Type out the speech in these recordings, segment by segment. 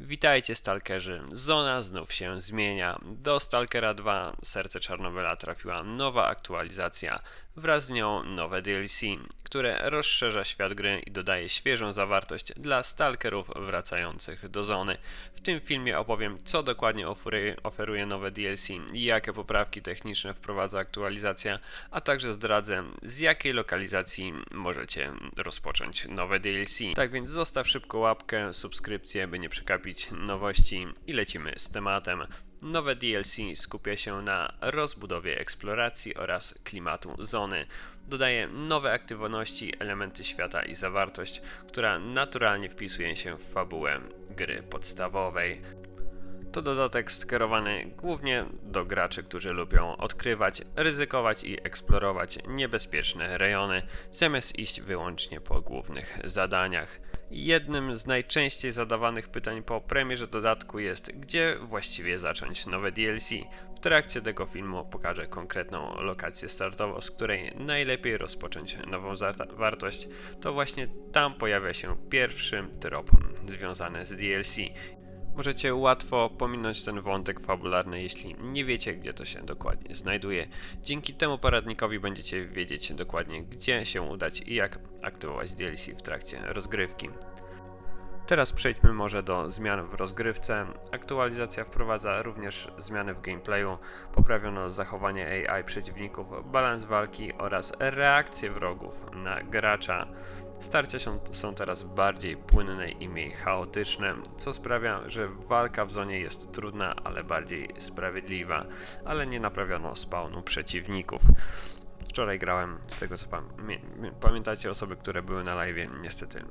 Witajcie Stalkerzy, zona znów się zmienia. Do Stalkera 2 Serce Czarnobyla trafiła nowa aktualizacja, wraz z nią nowe DLC, które rozszerza świat gry i dodaje świeżą zawartość dla Stalkerów wracających do zony. W tym filmie opowiem co dokładnie oferuje, nowe DLC jakie poprawki techniczne wprowadza aktualizacja, a także zdradzę z jakiej lokalizacji możecie rozpocząć nowe DLC. Tak więc zostaw szybko łapkę, subskrypcję, by nie przegapić nowości i lecimy z tematem. Nowe DLC skupia się na rozbudowie eksploracji oraz klimatu zony. Dodaje nowe aktywności, elementy świata i zawartość, która naturalnie wpisuje się w fabułę gry podstawowej. To dodatek skierowany głównie do graczy, którzy lubią odkrywać, ryzykować i eksplorować niebezpieczne rejony, zamiast iść wyłącznie po głównych zadaniach. Jednym z najczęściej zadawanych pytań po premierze dodatku jest, gdzie właściwie zacząć nowe DLC. W trakcie tego filmu pokażę konkretną lokację startową, z której najlepiej rozpocząć nową zawartość. To właśnie tam pojawia się pierwszy trop związany z DLC. Możecie łatwo pominąć ten wątek fabularny, jeśli nie wiecie, gdzie to się dokładnie znajduje. Dzięki temu poradnikowi będziecie wiedzieć dokładnie, gdzie się udać i jak aktywować DLC w trakcie rozgrywki. Teraz przejdźmy może do zmian w rozgrywce. Aktualizacja wprowadza również zmiany w gameplayu, poprawiono zachowanie AI przeciwników, balans walki oraz reakcje wrogów na gracza. Starcia są, teraz bardziej płynne i mniej chaotyczne, co sprawia, że walka w zonie jest trudna, ale bardziej sprawiedliwa, ale nie naprawiono spawnu przeciwników. Wczoraj grałem, z tego co pam- mi- mi- pamiętacie osoby, które były na live, niestety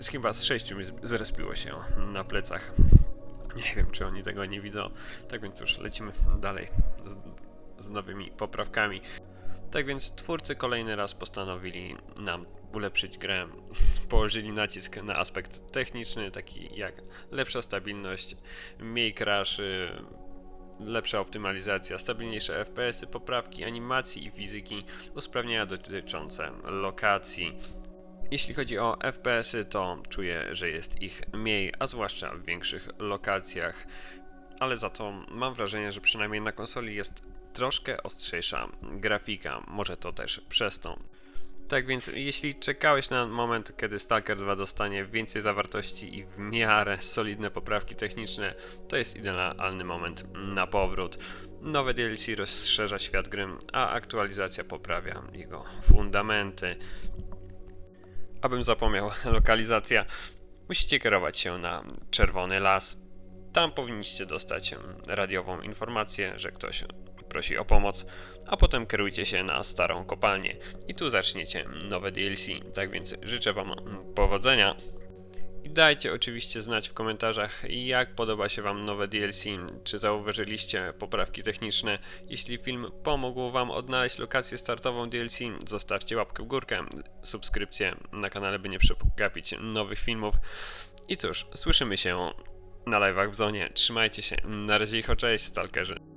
z chyba z sześciu mi zrespiło się na plecach. Nie wiem, czy oni tego nie widzą. Tak więc już lecimy dalej z, z nowymi poprawkami. Tak więc twórcy kolejny raz postanowili nam ulepszyć grę. Położyli nacisk na aspekt techniczny, taki jak lepsza stabilność, mniej crashy, lepsza optymalizacja, stabilniejsze FPS-y, poprawki animacji i fizyki, usprawnienia dotyczące lokacji. Jeśli chodzi o FPS-y, to czuję, że jest ich mniej, a zwłaszcza w większych lokacjach, ale za to mam wrażenie, że przynajmniej na konsoli jest troszkę ostrzejsza grafika, może to też przez to. Tak więc, jeśli czekałeś na moment, kiedy Stalker 2 dostanie więcej zawartości i w miarę solidne poprawki techniczne, to jest idealny moment na powrót. Nowe DLC rozszerza świat gry, a aktualizacja poprawia jego fundamenty. Abym zapomniał, lokalizacja. Musicie kierować się na Czerwony Las. Tam powinniście dostać radiową informację, że ktoś prosi o pomoc, a potem kierujcie się na starą kopalnię i tu zaczniecie nowe DLC. Tak więc życzę Wam powodzenia. Dajcie oczywiście znać w komentarzach, jak podoba się Wam nowe DLC, czy zauważyliście poprawki techniczne. Jeśli film pomógł Wam odnaleźć lokację startową DLC, zostawcie łapkę w górkę, subskrypcję na kanale, by nie przegapić nowych filmów. I cóż, słyszymy się na live'ach w zonie. Trzymajcie się, na razie ich cześć, stalkerzy.